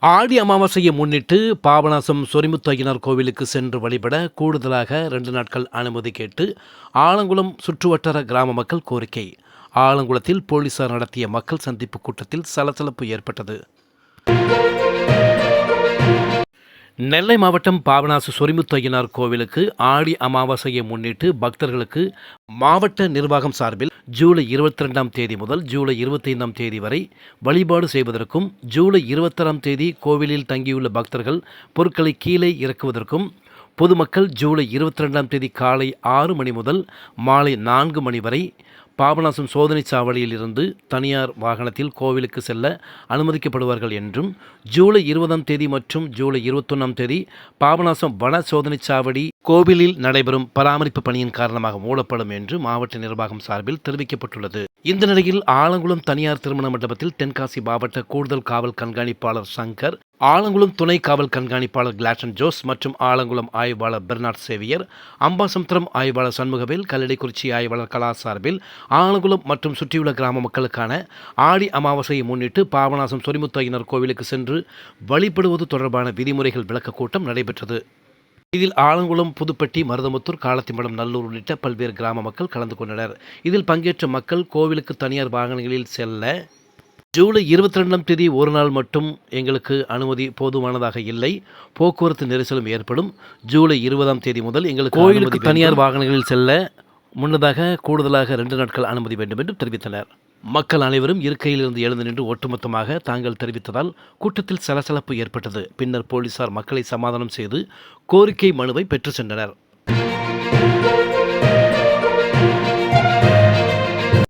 ஆடி அமாவாசையை முன்னிட்டு பாபநாசம் சொரிமுத்தையினர் கோவிலுக்கு சென்று வழிபட கூடுதலாக ரெண்டு நாட்கள் அனுமதி கேட்டு ஆலங்குளம் சுற்றுவட்டார கிராம மக்கள் கோரிக்கை. ஆலங்குளத்தில் போலீசார் நடத்திய மக்கள் சந்திப்பு கூட்டத்தில் சலசலப்பு ஏற்பட்டது. நெல்லை மாவட்டம் பாபநாசு சொரிமுத்தையனார் கோவிலுக்கு ஆடி அமாவாசையை முன்னிட்டு பக்தர்களுக்கு மாவட்ட நிர்வாகம் சார்பில் ஜூலை இருபத்தி ரெண்டாம் தேதி முதல் ஜூலை இருபத்தைந்தாம் தேதி வரை வழிபாடு செய்வதற்கும் ஜூலை இருபத்தாறாம் தேதி கோவிலில் தங்கியுள்ள பக்தர்கள் பொருட்களை கீழே இறக்குவதற்கும் பொதுமக்கள் ஜூலை இருபத்தி ரெண்டாம் தேதி காலை ஆறு மணி முதல் மாலை நான்கு மணி வரை பாபநாசம் சோதனை சாவடியில் இருந்து தனியார் வாகனத்தில் கோவிலுக்கு செல்ல அனுமதிக்கப்படுவார்கள் என்றும் ஜூலை இருபதாம் தேதி மற்றும் ஜூலை இருபத்தொன்னாம் தேதி பாபநாசம் வன சோதனை சாவடி கோவிலில் நடைபெறும் பராமரிப்பு பணியின் காரணமாக மூடப்படும் என்று மாவட்ட நிர்வாகம் சார்பில் தெரிவிக்கப்பட்டுள்ளது. இந்த நிலையில் ஆலங்குளம் தனியார் திருமண மண்டபத்தில் தென்காசி மாவட்ட கூடுதல் காவல் கண்காணிப்பாளர் சங்கர் ஆலங்குளம் துணை காவல் கண்காணிப்பாளர் கிளாட்டன் ஜோஸ் மற்றும் ஆலங்குளம் ஆய்வாளர் பெர்னாட் சேவியர் அம்பாசமுத்திரம் ஆய்வாளர் சண்முகவேல் கல்லடைக்குறிச்சி ஆய்வாளர் கலா சார்பில் ஆலங்குளம் மற்றும் சுற்றியுள்ள கிராம மக்களுக்கான ஆடி அமாவாசையை முன்னிட்டு பாபநாசம் சொரிமுத்தையினர் கோவிலுக்கு சென்று வழிபடுவது தொடர்பான விதிமுறைகள் விளக்கக் கூட்டம் நடைபெற்றது. இதில் ஆலங்குளம் புதுப்பட்டி மருதமுத்தூர் காலத்திமடம் நல்லூர் உள்ளிட்ட பல்வேறு கிராம மக்கள் கலந்து கொண்டனர். இதில் பங்கேற்ற மக்கள் கோவிலுக்கு தனியார் வாகனங்களில் செல்ல ஜூலை இருபத்தி ரெண்டாம் தேதி ஒரு நாள் மட்டும் எங்களுக்கு அனுமதி போதுமானதாக இல்லை. போக்குவரத்து நெரிசலும் ஏற்படும். ஜூலை இருபதாம் தேதி முதல் எங்களுக்கு கோயிலுக்கு தனியார் வாகனங்களில் செல்ல முன்னதாக கூடுதலாக ரெண்டு நாட்கள் அனுமதி வேண்டும் என்று தெரிவித்தனர். மக்கள் அனைவரும் இருக்கையிலிருந்து எழுந்து நின்று ஒட்டுமொத்தமாக தாங்கள் தெரிவித்ததால் கூட்டத்தில் சலசலப்பு ஏற்பட்டது. பின்னர் போலீசார் மக்களை சமாதானம் செய்து கோரிக்கை மனுவை பெற்று சென்றனர்.